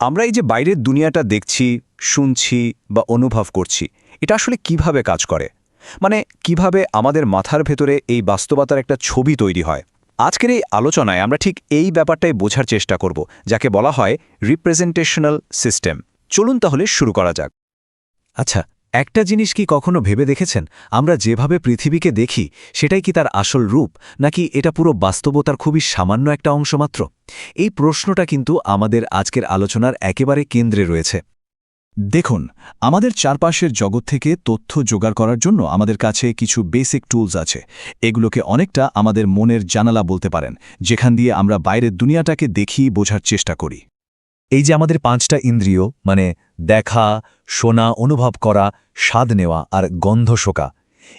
আমরা এই যে বাইরের দুনিয়াটা দেখছি, শুনছি বা অনুভব করছি, এটা আসলে কীভাবে কাজ করে? মানে কীভাবে আমাদের মাথার ভেতরে এই বাস্তবতার একটা ছবি তৈরি হয়? আজকের এই আলোচনায় আমরা ঠিক এই ব্যাপারটাই বোঝার চেষ্টা করব, যাকে বলা হয় রিপ্রেজেন্টেশনাল সিস্টেম চলুন তাহলে শুরু করা যাক। আচ্ছা একটা জিনিস কি কখনো ভেবে দেখেছেন? আমরা যেভাবে পৃথিবীকে দেখি, সেটাই কি তার আসল রূপ, নাকি এটা পুরো বাস্তবতার খুবই সামান্য একটা অংশ মাত্র? এই প্রশ্নটা কিন্তু আমাদের আজকের আলোচনার একেবারে কেন্দ্রে রয়েছে। দেখুন, আমাদের চারপাশের জগৎ থেকে তথ্য জোগাড় করার জন্য আমাদের কাছে কিছু বেসিক টুলস আছে। এগুলোকে অনেকটা আমাদের মনের জানালা বলতে পারেন, যেখান দিয়ে আমরা বাইরের দুনিয়াটাকে দেখি, বোঝার চেষ্টা করি। এই যে আমাদের পাঁচটা ইন্দ্রিয় মানে দেখা, শোনা, অনুভব করা, স্বাদ নেওয়া আর গন্ধ শোকা,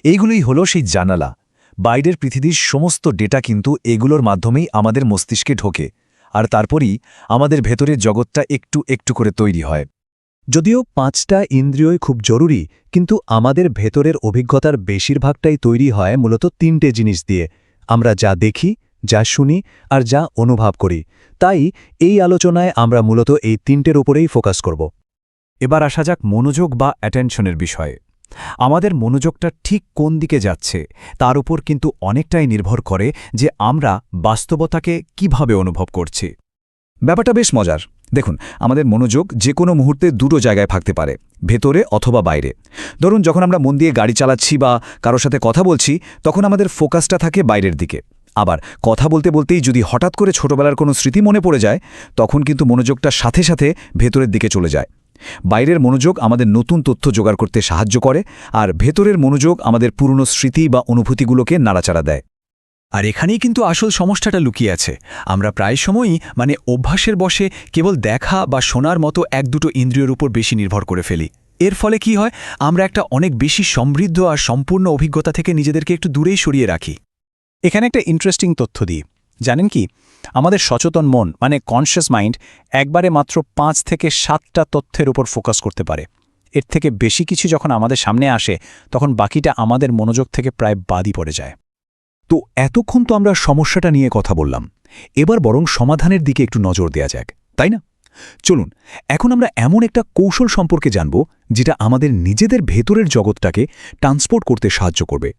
এইগুলোই হলো সেই জানালা। বাইরের পৃথিবীর সমস্ত ডেটা কিন্তু এগুলোর মাধ্যমেই আমাদের মস্তিষ্কে ঢোকে আর তারপরই আমাদের ভেতরের জগৎটা একটু একটু করে তৈরি হয়। যদিও পাঁচটা ইন্দ্রিয়ই খুব জরুরি, কিন্তু আমাদের ভেতরের অভিজ্ঞতার বেশিরভাগটাই তৈরি হয় মূলত তিনটে জিনিস দিয়ে। আমরা যা দেখি যা শুনি আর যা অনুভব করি। তাই এই আলোচনায় আমরা মূলত এই তিনটের উপরেই ফোকাস করব। এবার আসা যাক মনোযোগ বা অ্যাটেনশনের বিষয়ে। আমাদের মনোযোগটা ঠিক কোন দিকে যাচ্ছে, তার উপর কিন্তু অনেকটাই নির্ভর করে যে আমরা বাস্তবতাকে কীভাবে অনুভব করছি। ব্যাপারটা বেশ মজার। দেখুন, আমাদের মনোযোগ যে কোনো মুহূর্তে দুটো জায়গায় থাকতে পারে, ভেতরে অথবা বাইরে। ধরুন, যখন আমরা মন দিয়ে গাড়ি চালাচ্ছি বা কারোর সাথে কথা বলছি, তখন আমাদের ফোকাসটা থাকে বাইরের দিকে। আবার কথা বলতে বলতেই যদি হঠাৎ করে ছোটবেলার কোনো স্মৃতি মনে পড়ে যায়, তখন কিন্তু মনোযোগটা সাথে সাথে ভেতরের দিকে চলে যায়। বাইরের মনোযোগ আমাদের নতুন তথ্য জোগাড় করতে সাহায্য করে আর ভেতরের মনোযোগ আমাদের পুরনো স্মৃতি বা অনুভূতিগুলোকে নাড়াচাড়া দেয়। আর এখানেই কিন্তু আসল সমস্যাটা লুকিয়ে আছে। আমরা প্রায় সময়ই মানে অভ্যাসের বসে কেবল দেখা বা শোনার মতো এক দুটো ইন্দ্রিয়র উপর বেশি নির্ভর করে ফেলি। এর ফলে কি হয়? আমরা একটা অনেক বেশি সমৃদ্ধ আর সম্পূর্ণ অভিজ্ঞতা থেকে নিজেদেরকে একটু দূরেই সরিয়ে রাখি। এখানে একটা ইন্টারেস্টিং তথ্য দিই। জানেন কি? আমাদের সচেতন মন মানে কনশিয়াস মাইন্ড একবারে মাত্র পাঁচ থেকে সাতটা তথ্যের উপর ফোকাস করতে পারে। এর থেকে বেশি কিছু যখন আমাদের সামনে আসে, তখন বাকিটা আমাদের মনোযোগ থেকে প্রায় বাদই পড়ে যায়। তো এতক্ষণ তো আমরা সমস্যাটা নিয়ে কথা বললাম। এবার বরং সমাধানের দিকে একটু নজর দেয়া যাক, তাই না? চলুন, এখন আমরা এমন একটা কৌশল সম্পর্কে জানব, যেটা আমাদের নিজেদের ভেতরের জগৎটাকে ট্রান্সপোর্ট করতে সাহায্য করবে।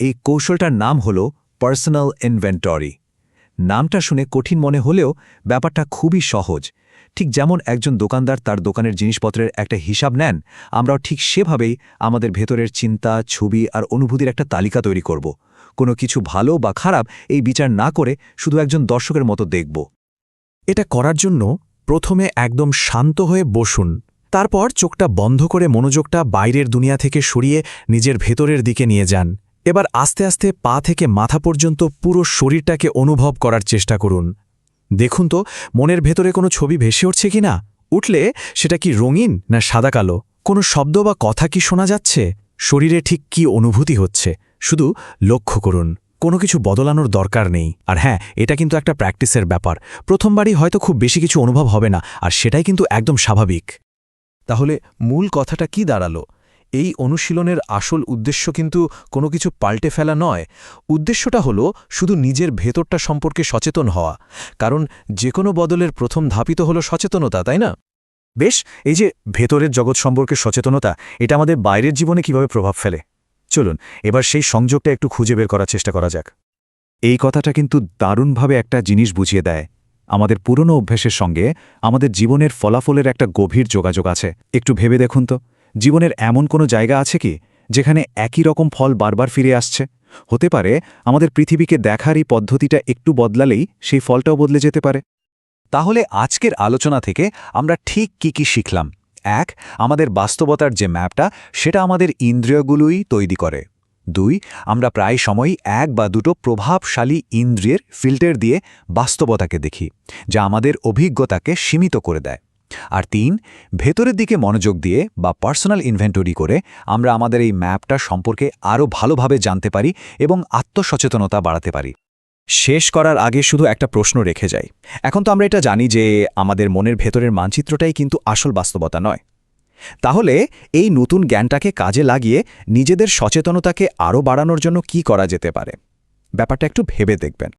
এই কৌশলটার নাম হল পার্সোনাল ইনভেন্টরি নামটা শুনে কঠিন মনে হলেও ব্যাপারটা খুবই সহজ। ঠিক যেমন একজন দোকানদার তার দোকানের জিনিসপত্রের একটা হিসাব নেন, আমরাও ঠিক সেভাবেই আমাদের ভেতরের চিন্তা, ছবি আর অনুভূতির একটা তালিকা তৈরি করব। কোনো কিছু ভালো বা খারাপ এই বিচার না করে শুধু একজন দর্শকের মতো দেখব। এটা করার জন্য প্রথমে একদম শান্ত হয়ে বসুন। তারপর চোখটা বন্ধ করে মনোযোগটা বাইরের দুনিয়া থেকে সরিয়ে নিজের ভেতরের দিকে নিয়ে যান। এবার আস্তে আস্তে পা থেকে মাথা পর্যন্ত পুরো শরীরটাকে অনুভব করার চেষ্টা করুন। দেখুন তো, মনের ভেতরে কোনো ছবি ভেসে উঠছে কি না উঠলে সেটা কি রঙিন না সাদা কালো? কোনো শব্দ বা কথা কি শোনা যাচ্ছে? শরীরে ঠিক কি অনুভূতি হচ্ছে? শুধু লক্ষ্য করুন। কোনো কিছু বদলানোর দরকার নেই। আর হ্যাঁ এটা কিন্তু একটা প্র্যাকটিসের ব্যাপার। প্রথমবারই হয়তো খুব বেশি কিছু অনুভব হবে না, আর সেটাই কিন্তু একদম স্বাভাবিক। তাহলে মূল কথাটা কি দাঁড়াল? এই অনুশীলনের আসল উদ্দেশ্য কিন্তু কোনো কিছু পাল্টে ফেলা নয়। উদ্দেশ্যটা হলো শুধু নিজের ভেতরটা সম্পর্কে সচেতন হওয়া। কারণ যে কোনো বদলের প্রথম ধাপিত হলো সচেতনতা, তাই না? বেশ, এই যে ভেতরের জগৎ সম্পর্কে সচেতনতা, এটা আমাদের বাইরের জীবনে কীভাবে প্রভাব ফেলে? চলুন, এবার সেই সংযোগটা একটু খুঁজে বের করার চেষ্টা করা যাক। এই কথাটা কিন্তু দারুণভাবে একটা জিনিস বুঝিয়ে দেয়। আমাদের পুরনো অভ্যাসের সঙ্গে আমাদের জীবনের ফলাফলের একটা গভীর যোগাযোগ আছে। একটু ভেবে দেখুন তো। জীবনের এমন কোনো জায়গা আছে কি যেখানে একই রকম ফল বারবার ফিরে আসছে? হতে পারে আমাদের পৃথিবীকে দেখার এই পদ্ধতিটা একটু বদলালেই সেই ফলটাও বদলে যেতে পারে। তাহলে আজকের আলোচনা থেকে আমরা ঠিক কি কি শিখলাম? এক, আমাদের বাস্তবতার যে ম্যাপটা, সেটা আমাদের ইন্দ্রিয়গুলোই তৈরি করে। দুই, আমরা প্রায় সময়ই এক বা দুটো প্রভাবশালী ইন্দ্রিয়ের ফিল্টার দিয়ে বাস্তবতাকে দেখি, যা আমাদের অভিজ্ঞতাকে সীমিত করে দেয়। আর তিন, ভেতরের দিকে মনোযোগ দিয়ে বা পার্সোনাল ইনভেন্টরি করে আমরা আমাদের এই ম্যাপটা সম্পর্কে আরও ভালোভাবে জানতে পারি এবং আত্মসচেতনতা বাড়াতে পারি। শেষ করার আগে শুধু একটা প্রশ্ন রেখে যাই। এখন তো আমরা এটা জানি যে আমাদের মনের ভেতরের মানচিত্রটাই কিন্তু আসল বাস্তবতা নয়। তাহলে এই নতুন জ্ঞানটাকে কাজে লাগিয়ে নিজেদের সচেতনতাকে আরও বাড়ানোর জন্য কি করা যেতে পারে? ব্যাপারটা একটু ভেবে দেখবেন।